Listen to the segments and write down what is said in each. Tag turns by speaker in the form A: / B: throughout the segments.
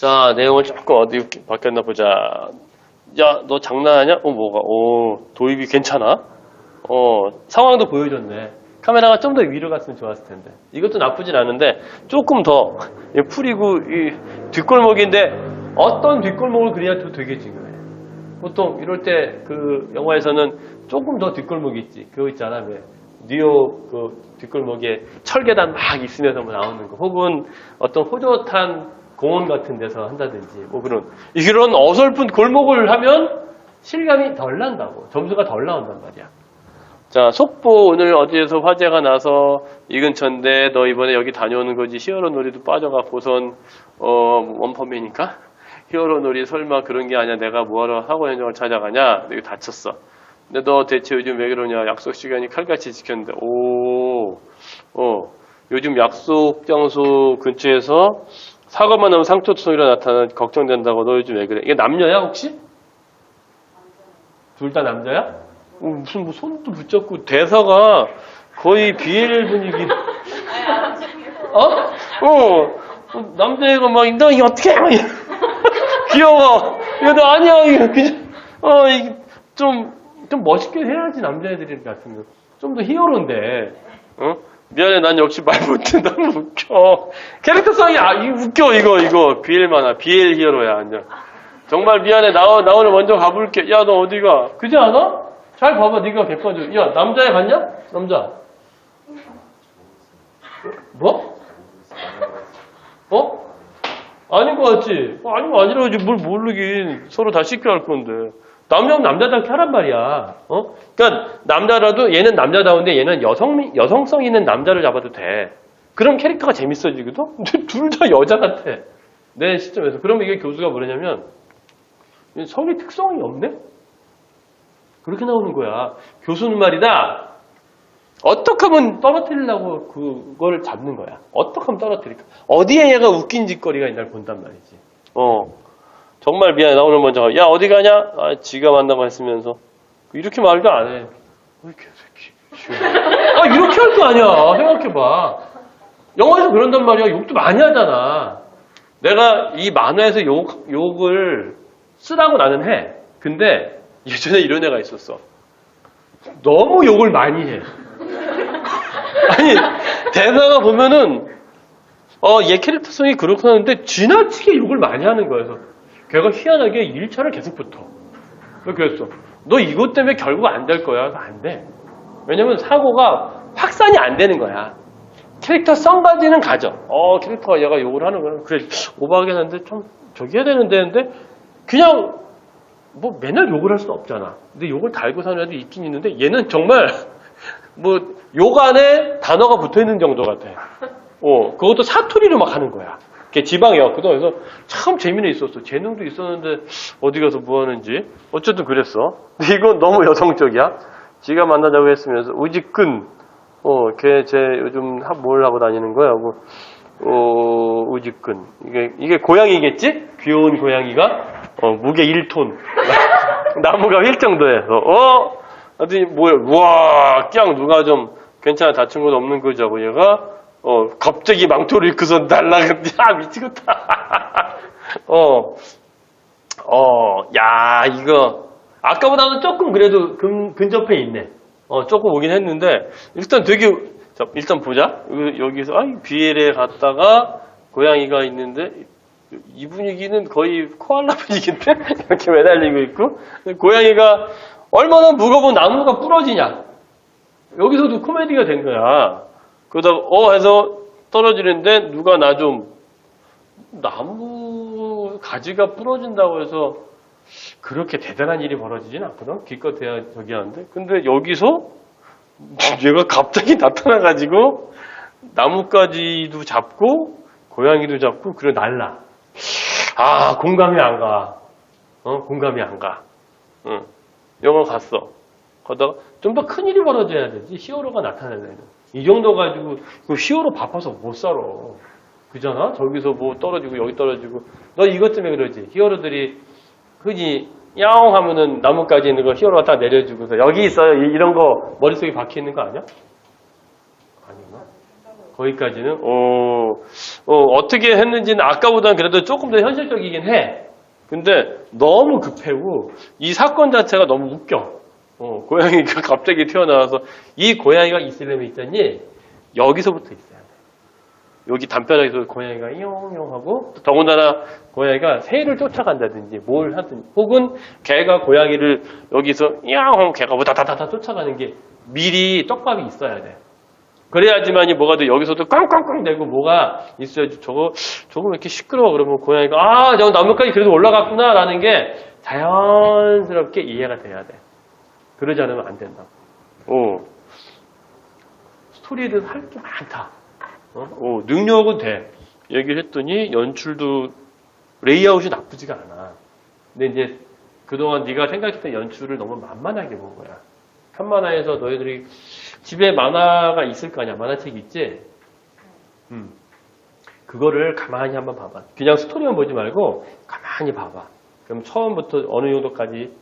A: 자, 내용을 조금 어디 바뀌었나 보자. 야, 너 장난하냐? 어, 뭐가? 오, 도입이 괜찮아? 어, 상황도 보여줬네. 카메라가 좀 더 위로 갔으면 좋았을 텐데. 이것도 나쁘진 않은데, 조금 더, 이 풀이고, 이 뒷골목인데, 어떤 뒷골목을 그려야 또 되게 중요해. 보통 이럴 때 그 영화에서는 조금 더 뒷골목이 있지. 그거 있잖아. 왜 뉴욕 그 뒷골목에 철계단 막 있으면서 뭐 나오는 거. 혹은 어떤 호젓한 공원 같은 데서 한다든지 뭐 그런. 이런 어설픈 골목을 하면 실감이 덜 난다고. 점수가 덜 나온단 말이야. 자, 속보. 오늘 어디에서 화재가 나서 이 근처인데 너 이번에 여기 다녀오는 거지? 히어로 놀이도 빠져가 보선 어 원펌이니까? 히어로 놀이 설마 그런 게 아니야? 내가 뭐하러 학원 현장을 찾아가냐? 여기 다쳤어. 근데 너 대체 요즘 왜 그러냐? 약속 시간이 칼같이 지켰는데. 오 어, 요즘 약속 장소 근처에서 사고만 나면 상처투성이라 나타나 걱정된다고 너 요즘 왜 그래 이게 남녀야 혹시? 둘 다 남자야? 어, 무슨 뭐 손도 붙잡고 대사가 거의 BL 분위기. 어? 어. 남자애가 막, 너 이거 어떻게 해? 귀여워. 이거 너 아니야. 이거 그냥, 어, 이게 좀, 좀 멋있게 해야지 남자애들이 같은 거. 좀 더 히어로인데. 어? 미안해, 난 역시 말 못해. 너무 웃겨. 캐릭터성이, 아, 이 웃겨, 이거, 이거. BL만아. BL 히어로야, 완전. 정말 미안해. 나, 나 오늘 먼저 가볼게. 야, 너 어디 가? 그지 않아? 잘 봐봐. 네가 객관적으로. 야, 남자애 봤냐? 남자. 뭐? 어? 아닌 것 같지? 거 아니라지 뭘 모르긴. 서로 다 씻겨 할 건데. 남자는 남자답게 하란 말이야. 어? 그러니까 남자라도 얘는 남자다운데 얘는 여성 여성성 있는 남자를 잡아도 돼. 그럼 캐릭터가 재밌어지거든. 근데 둘 다 여자 같아. 내 시점에서. 그러면 이게 교수가 뭐냐면 성의 특성이 없네? 그렇게 나오는 거야. 교수는 말이다. 어떻게 하면 떨어뜨리려고 그걸 잡는 거야. 어떻게 하면 떨어뜨릴까? 어디에 얘가 웃긴 짓거리가 있나를 본단 말이지. 어. 정말 미안해. 나 오늘 먼저 가. 야, 어디 가냐? 아, 지가 만나고 했으면서. 이렇게 말도 안 해. 개새끼. 아, 이렇게 할 거 아니야. 생각해봐. 영화에서 그런단 말이야. 욕도 많이 하잖아. 내가 이 만화에서 욕, 욕을 쓰라고 나는 해. 근데 예전에 이런 애가 있었어. 너무 욕을 많이 해. 아니, 대사가 보면은, 어, 얘 캐릭터성이 그렇고 하는데 지나치게 욕을 많이 하는 거야. 그래서 걔가 희한하게 1차를 계속 붙어. 그랬어. 너 이것 때문에 결국 안 될 거야. 안 돼. 왜냐면 사고가 확산이 안 되는 거야. 캐릭터성까지는 가져. 어, 캐릭터가 얘가 욕을 하는 거야. 그래, 오버하긴 한데 좀 저기 해야 되는데, 근데 그냥 뭐 맨날 욕을 할 수는 없잖아. 근데 욕을 달고 사는 애도 있긴 있는데 얘는 정말 뭐 욕 안에 단어가 붙어 있는 정도 같아. 어, 그것도 사투리로 막 하는 거야. 걔 지방이었거든. 그래서 참 재미는 있었어. 재능도 있었는데 어디 가서 뭐 하는지. 어쨌든 그랬어. 근데 이건 너무 여성적이야. 지가 만나자고 했으면서 우직근. 어, 걔 제 요즘 하- 뭘 하고 다니는 거야? 하고 어, 우직근. 이게 이게 고양이겠지? 귀여운 고양이가 어, 무게 1톤. 나무가 휠 정도에서 어? 어디 뭐야? 우와, 깡 누가 좀 괜찮아 다친 건 없는 거자고 얘가 어 갑자기 망토를 입고서 날라가 야 미치겠다. 어, 어, 야 이거 아까보다는 조금 그래도 근, 근접해 있네. 어 조금 오긴 했는데 일단 되게 자, 일단 보자. 여기- 여기서 아 BL에 갔다가 고양이가 있는데 이 분위기는 거의 코알라 분위기인데 이렇게 매달리고 있고 고양이가 얼마나 무거운 나무가 부러지냐 여기서도 코미디가 된 거야 그러다가 어 해서 떨어지는데 누가 나 좀 나무 가지가 부러진다고 해서 그렇게 대단한 일이 벌어지진 않거든 기껏해야 저기 하는데 근데 여기서 얘가 갑자기 나타나가지고 나뭇가지도 잡고 고양이도 잡고 그래 날라 아, 공감이 안 가. 어, 공감이 안 가. 응. 영어 갔어. 가다가 좀 더 큰 일이 벌어져야 되지. 히어로가 나타나는. 이 정도 가지고 그 히어로 바빠서 못 살아. 그잖아? 저기서 뭐 떨어지고 여기 떨어지고. 너 이것 때문에 그러지. 히어로들이 흔히 야옹 하면은 나뭇가지 있는 거 히어로가 다 내려주고서 여기 있어요. 이- 이런 거 머릿속에 박혀 있는 거 아니야? 아닌가? 거기까지는 어, 어, 떻게 했는지는 아까보다는 그래도 조금 더 현실적이긴 해. 근데 너무 급해고 이 사건 자체가 너무 웃겨. 어, 고양이가 갑자기 튀어나와서 이 고양이가 있으려면 있잖니 여기서부터 있어야 돼. 여기 담벼락에서 고양이가 이용용 하고 더군다나 고양이가 새를 쫓아간다든지 뭘 하든 혹은 개가 고양이를 여기서 이용 하면 개가 다다다다 쫓아가는 게 미리 떡밥이 있어야 돼. 그래야지만이 뭐가 돼 여기서도 꽝꽝꽝 대고 뭐가 있어야지 저거 왜 이렇게 시끄러워 그러면 고양이가 아 저 나무까지 그래도 올라갔구나 라는 게 자연스럽게 이해가 돼야 돼. 그러지 않으면 안 된다. 오 스토리를 할게 많다. 어? 오, 능력은 돼. 얘기를 했더니 연출도 레이아웃이 나쁘지가 않아. 근데 이제 그동안 네가 생각했던 연출을 너무 만만하게 본 거야. 한만화에서 너희들이 집에 만화가 있을 거 아니야. 만화책 있지? 음. 그거를 가만히 한번 봐봐. 그냥 스토리만 보지 말고 가만히 봐봐. 그럼 처음부터 어느 정도까지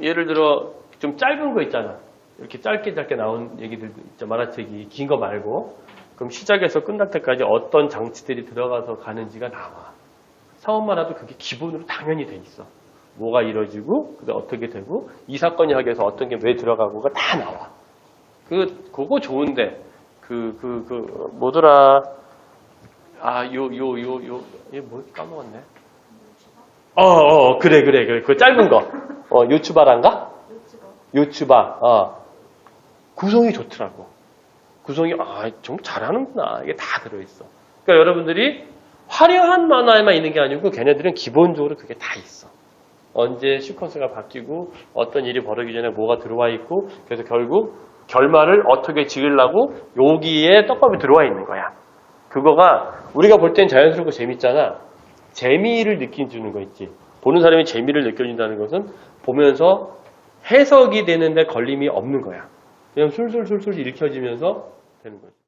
A: 예를 들어 좀 짧은 거 있잖아. 이렇게 짧게 짧게 나온 얘기들도 있죠. 만화책이 긴 거 말고 그럼 시작에서 끝날 때까지 어떤 장치들이 들어가서 가는지가 나와. 사원만 와도 그게 기본으로 당연히 돼 있어. 뭐가 이루어지고, 그다음 어떻게 되고, 이 사건이 하기 위해서 어떤 게 왜 들어가고가 다 나와. 그, 그거 좋은데, 그, 그, 그, 뭐더라. 아, 요, 요, 요, 요, 얘뭐 까먹었네. 어, 어, 그래, 그래, 그래. 그 짧은 거. 어, 요추바란가? 요추바, 어. 구성이 좋더라고. 구성이, 아, 좀 잘하는구나. 이게 다 들어있어. 그러니까 여러분들이 화려한 만화에만 있는 게 아니고 걔네들은 기본적으로 그게 다 있어. 언제 시퀀스가 바뀌고 어떤 일이 벌어지기 전에 뭐가 들어와 있고 그래서 결국 결말을 어떻게 지으려고 여기에 떡밥이 들어와 있는 거야. 그거가 우리가 볼 땐 자연스럽고 재밌잖아. 재미를 느끼주는 거 있지. 보는 사람이 재미를 느껴준다는 것은 보면서 해석이 되는데 걸림이 없는 거야. 그냥 술술술술 읽혀지면서 되는 거지.